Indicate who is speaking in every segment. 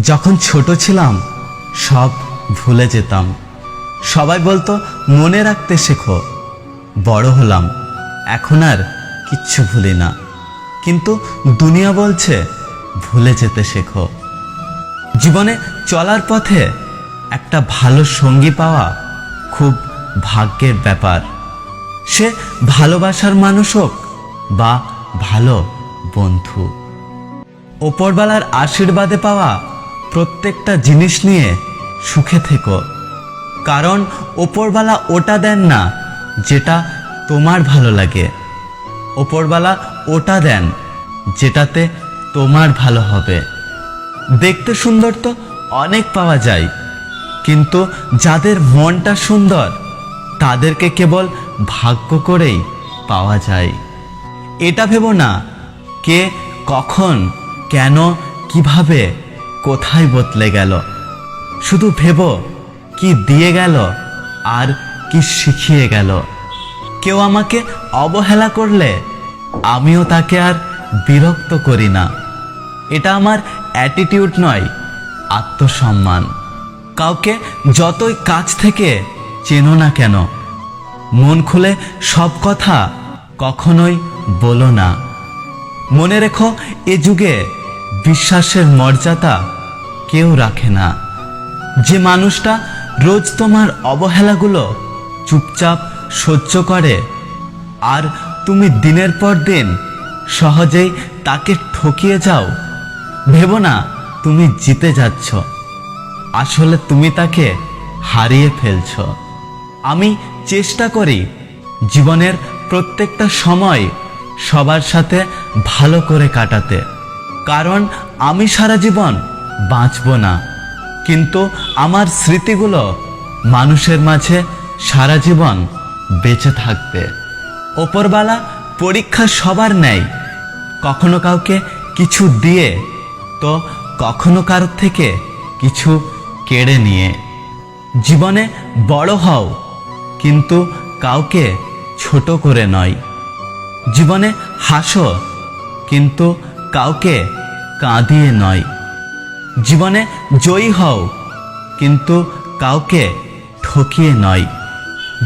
Speaker 1: যখন ছোট ছিলাম, সব ভুলে যেতাম। সবাই বলতো, মনে রাখতে শেখো। বড় হলাম। এখন আর কিচ্ছু ভুলি না। কিন্তু দুনিয়া বলছে, ভুলে যেতে শেখো। জীবনে চলার পথে একটা ভালো সঙ্গী পাওয়া খুব ভাগ্যের ব্যাপার। সে ভালোবাসার মানুষ হোক বা ভালো বন্ধু। ওপরবেলার আশীর্বাদে পাওয়া প্রত্যেকটা জিনিস নিয়ে সুখে থেকো। কারণ ওপরবেলা ওটা দেন না যেটা তোমার ভালো লাগে। ওপরবেলা ওটা দেন যেটাতে তোমার ভালো হবে। দেখতে সুন্দর তো অনেক পাওয়া যায়, কিন্তু যাদের মনটা সুন্দর, তাদেরকে কেবল ভাগ্য করেই পাওয়া যায়। এটা ভেবো না, কে কখন, কেন, কীভাবে কোথায় বদলে গেল? শুধু ভেবো, কি দিয়ে গেল আর কি শিখিয়ে গেল? কেউ আমাকে অবহেলা করলে আমিও তাকে আর বিরক্ত করি না। এটা আমার অ্যাটিটিউড নয়, আত্মসম্মান। কাউকে যতই কাছ থেকে চেনো না কেন, মন খুলে সব কথা কখনোই বলো না। মনে রেখো, এ যুগে বিশ্বাসের মর্যাদা কেউ রাখে না। যে মানুষটা রোজ তোমার অবহেলাগুলো চুপচাপ সহ্য করে, আর তুমি দিনের পর দিন সহজেই তাকে ঠকিয়ে যাও, ভেবো না তুমি জিতে যাচ্ছ। আসলে তুমি তাকে হারিয়ে ফেলছ। আমি চেষ্টা করি জীবনের প্রত্যেকটা সময় সবার সাথে ভালো করে কাটাতে, কারণ আমি সারা জীবন বাঁচব না। কিন্তু আমার স্মৃতিগুলো মানুষের মাঝে সারা জীবন বেঁচে থাকবে। ওপরবালা পরীক্ষা সবার নেয় কখনো কাউকে কিছু দিয়ে তো কখনো কারোর থেকে কিছু কেড়ে নিয়ে। জীবনে বড় হও, কিন্তু কাউকে ছোট করে নয়। জীবনে হাসো, কিন্তু কাউকে কাঁদিয়ে নয়। জীবনে জয়ী হও, কিন্তু কাউকে ঠকিয়ে নয়।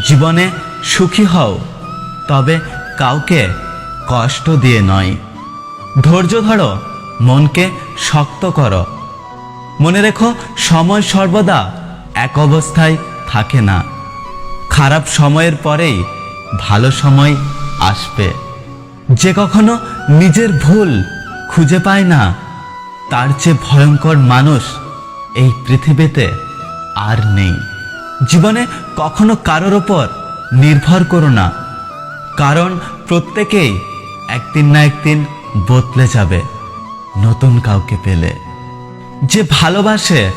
Speaker 1: জীবনে সুখী হও, তবে কাউকে কষ্ট দিয়ে নয়। ধৈর্য ধরো, মনকে শক্ত করো। মনে রেখো, সময় সর্বদা এক অবস্থায় থাকে না। খারাপ সময়ের পরেই ভালো সময় আসবে। যে কখনো নিজের ভুল খুঁজে পায় না তার চেয়ে ভয়ঙ্কর মানুষ এই পৃথিবীতে আর নেই। জীবনে কখনো কারোর ওপর নির্ভর করো না। কারণ প্রত্যেকেই একদিন না একদিন বদলে যাবে নতুন কাউকে পেলে। যে ভালোবাসে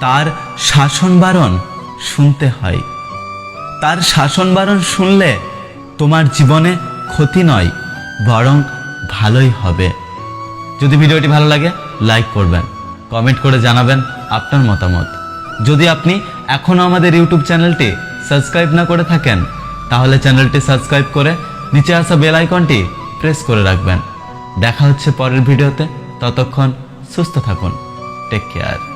Speaker 1: তার শাসন বারণ শুনতে হয়। তার শাসন বারণ শুনলে তোমার জীবনে ক্ষতি নয়, বরং ভালোই হবে। যদি ভিডিওটি ভালো লাগে লাইক করবেন কমেন্ট করে জানাবেন আপনার মতামত। যদি আপনি এখনও আমাদের ইউটিউব চ্যানেলটি সাবস্ক্রাইব না করে থাকেন, তাহলে চ্যানেলটি সাবস্ক্রাইব করে নিচে আসা বেল আইকনটি প্রেস করে রাখবেন। দেখা হচ্ছে পরের ভিডিওতে, ততক্ষণ সুস্থ থাকুন। Take care